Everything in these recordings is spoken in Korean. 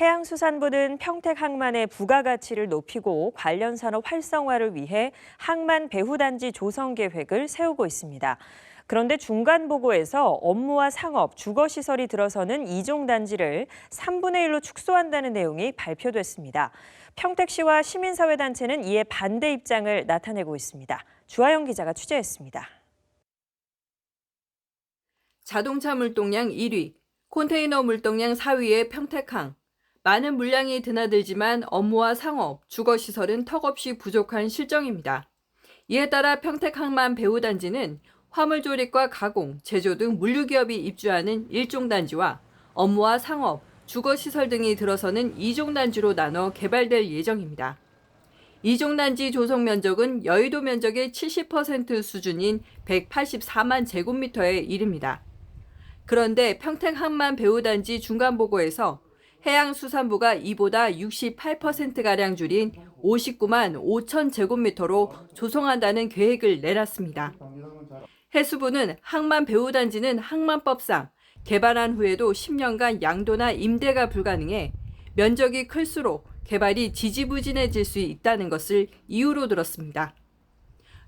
해양수산부는 평택 항만의 부가가치를 높이고 관련 산업 활성화를 위해 항만 배후단지 조성 계획을 세우고 있습니다. 그런데 중간 보고에서 업무와 상업, 주거시설이 들어서는 이종 단지를 3분의 1로 축소한다는 내용이 발표됐습니다. 평택시와 시민사회단체는 이에 반대 입장을 나타내고 있습니다. 주하영 기자가 취재했습니다. 자동차 물동량 1위, 컨테이너 물동량 4위의 평택항. 많은 물량이 드나들지만 업무와 상업, 주거시설은 턱없이 부족한 실정입니다. 이에 따라 평택항만 배후단지는 화물 조립과 가공, 제조 등 물류기업이 입주하는 1종 단지와 업무와 상업, 주거시설 등이 들어서는 2종 단지로 나눠 개발될 예정입니다. 2종 단지 조성 면적은 여의도 면적의 70% 수준인 184만 제곱미터에 이릅니다. 그런데 평택 항만 배후단지 중간 보고에서 해양수산부가 이보다 68%가량 줄인 59만 5천 제곱미터로 조성한다는 계획을 내놨습니다. 해수부는 항만 배후단지는 항만법상 개발한 후에도 10년간 양도나 임대가 불가능해 면적이 클수록 개발이 지지부진해질 수 있다는 것을 이유로 들었습니다.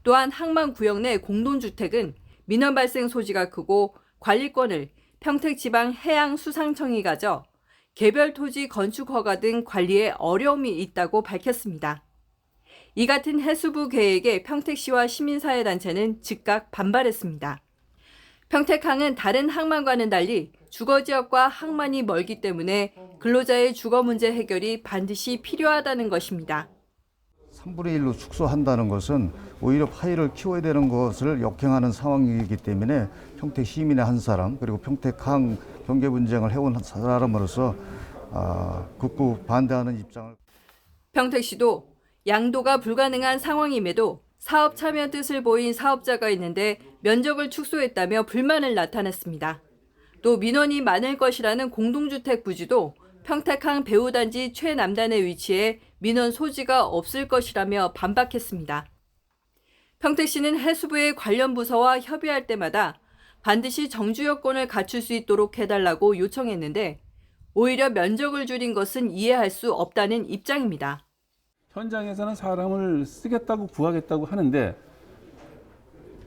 또한 항만 구역 내 공동주택은 민원 발생 소지가 크고 관리권을 평택지방 해양수상청이 가져 개별 토지 건축 허가 등 관리에 어려움이 있다고 밝혔습니다. 이 같은 해수부 계획에 평택시와 시민사회단체는 즉각 반발했습니다. 평택항은 다른 항만과는 달리 주거 지역과 항만이 멀기 때문에 근로자의 주거 문제 해결이 반드시 필요하다는 것입니다. 3분의 1로 축소한다는 것은 오히려 파이를 키워야 되는 것을 역행하는 상황이기 때문에 평택 시민의 한 사람 그리고 평택항 경계 분쟁을 해온 사람으로서 아, 극구 반대하는 입장을 평택시도 양도가 불가능한 상황임에도 사업 참여 뜻을 보인 사업자가 있는데 면적을 축소했다며 불만을 나타냈습니다. 또 민원이 많을 것이라는 공동주택 부지도 평택항 배후단지 최남단에 위치해 민원 소지가 없을 것이라며 반박했습니다. 평택시는 해수부의 관련 부서와 협의할 때마다 반드시 정주 여건을 갖출 수 있도록 해달라고 요청했는데 오히려 면적을 줄인 것은 이해할 수 없다는 입장입니다. 현장에서는 사람을 쓰겠다고 구하겠다고 하는데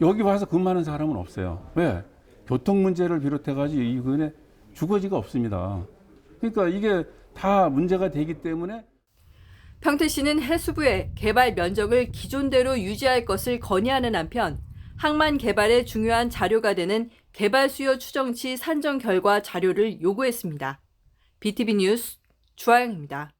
여기 와서 근무하는 사람은 없어요. 왜? 교통 문제를 비롯해가지고 이 근에 주거지가 없습니다. 그러니까 이게 다 문제가 되기 때문에 평택 시는 해수부에 개발 면적을 기존대로 유지할 것을 건의하는 한편 항만 개발에 중요한 자료가 되는 개발 수요 추정치 산정 결과 자료를 요구했습니다. BTV 뉴스 주하영입니다.